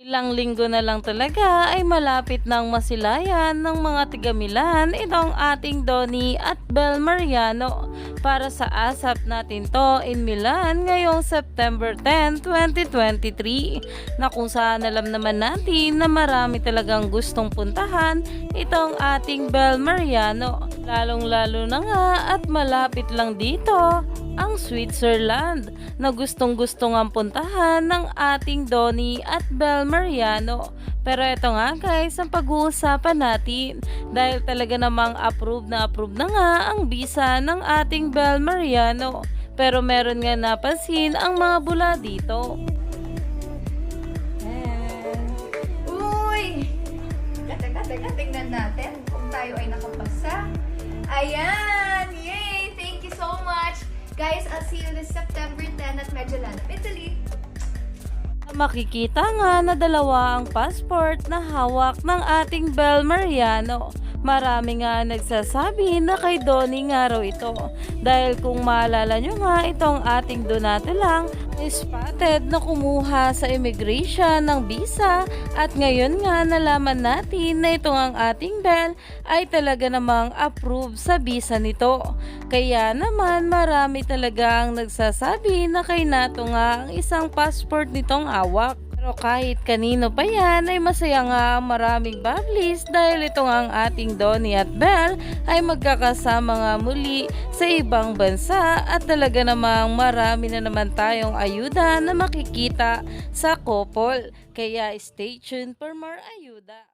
Ilang linggo na lang talaga ay malapit ng masilayan ng mga tiga-Milan itong ating Donny at Bel Mariano. Para sa asap natin to in Milan ngayong September 10, 2023 na kung saan alam naman natin na marami talagang gustong puntahan itong ating Bel Mariano. Lalong lalo na nga at malapit lang dito ang Switzerland na gustong gusto nga puntahan ng ating Donny at Bel Mariano. Pero ito nga guys ang pag-uusapan natin dahil talaga namang approve na approve na nga ang visa ng ating Bel Mariano. Pero meron nga napansin ang mga bula dito. Uy! Teka, teka, natin kung tayo ay nakapasa. Ayan! I'll see you this September 10 at Mediolanum, Italy. Makikita nga na dalawa ang passport na hawak ng ating Bel Mariano. Marami nga nagsasabi na kay Donnie nga raw ito. Dahil kung maalala nyo nga itong ating Donato lang, spotted na kumuha sa immigration ng visa at ngayon nga nalaman natin na itong ang ating Bel ay talaga namang approve sa visa nito. Kaya naman marami talaga ang nagsasabi na kay Nato nga ang isang passport nitong awak. Pero kahit kanino pa yan ay masaya nga maraming bablis dahil ito nga ang ating Donnie at Belle ay magkakasama nga muli sa ibang bansa at talaga namang marami na naman tayong ayuda na makikita sa couple. Kaya stay tuned for more ayuda.